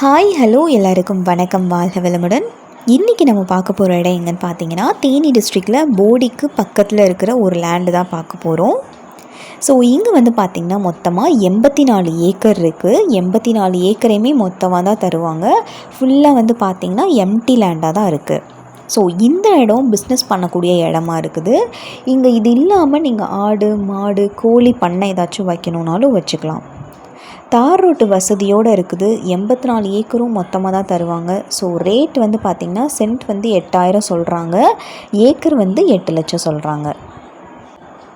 Hi hello எல்லாருக்கும் வணக்கம். வாழ்க வளமுடன். இன்றைக்கி நம்ம பார்க்க போகிற இடம் எங்கன்னு பார்த்தீங்கன்னா தேனி டிஸ்ட்ரிக்டில் போடிக்கு பக்கத்தில் இருக்கிற ஒரு லேண்டு தான் பார்க்க போகிறோம் ஸோ இங்கே வந்து பார்த்திங்கன்னா மொத்தமாக எண்பத்தி நாலு ஏக்கர் இருக்குது எண்பத்தி நாலு ஏக்கரையுமே மொத்தமாக தான் தருவாங்க. ஃபுல்லாக வந்து பார்த்திங்கன்னா எம்டி லேண்டாக தான் இருக்குது ஸோ இந்த இடம் பிஸ்னஸ் பண்ணக்கூடிய இடமா இருக்குது. இங்கே இது இல்லாமல் நீங்கள் ஆடு மாடு கோழி பண்ணை ஏதாச்சும் வைக்கணுன்னாலும் வச்சுக்கலாம். தார் ரோட்டு வசதியோடு இருக்குது. எண்பத்தி நாலு ஏக்கரும் மொத்தமாக தான் தருவாங்க. ஸோ ரேட் வந்து பார்த்திங்கன்னா சென்ட் வந்து எட்டாயிரம் சொல்கிறாங்க ஏக்கர் வந்து எட்டு லட்சம் சொல்கிறாங்க